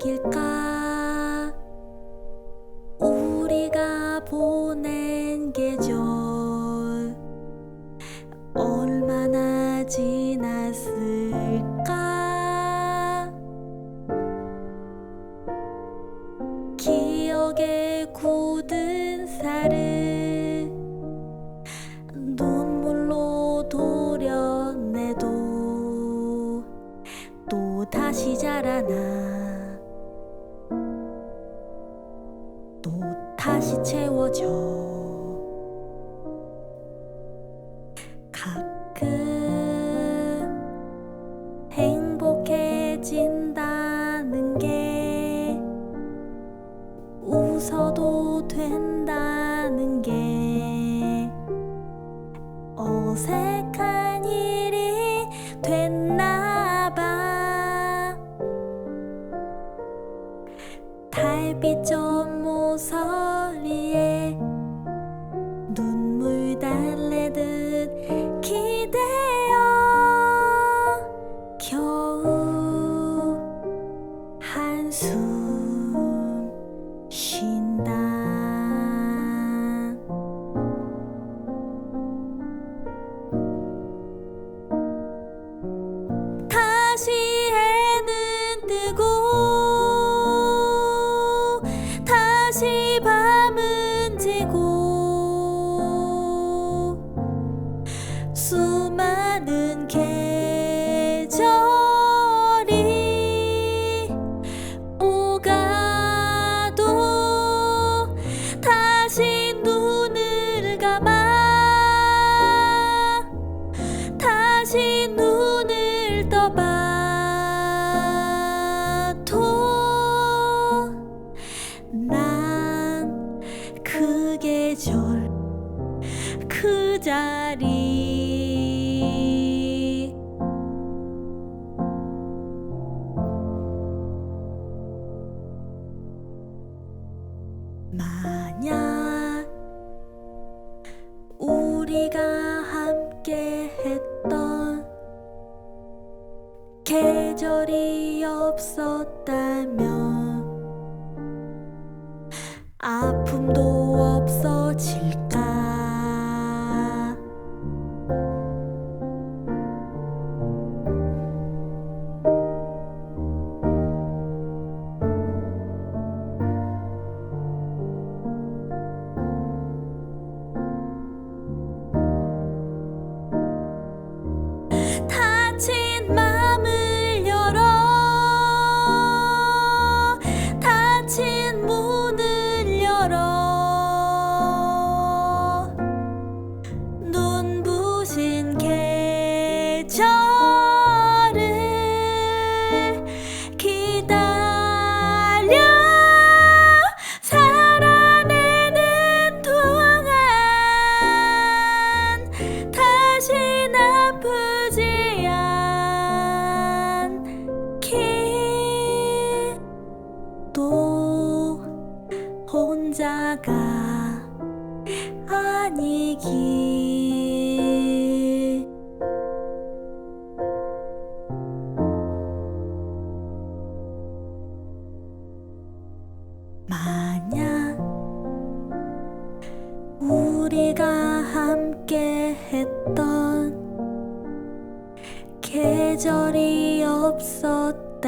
바뀔까? 우리가 보낸 계절 얼마나 지났을까? 기억에 굳은 살을 다시 자라나. 또 다시 채워져. 가 soon. 자리. 만약 우리가 함께 했던 계절이 없었다면 아픔도 없어질 혼자가 아니길. 만약 우리가 함께 했던 계절이 없었다면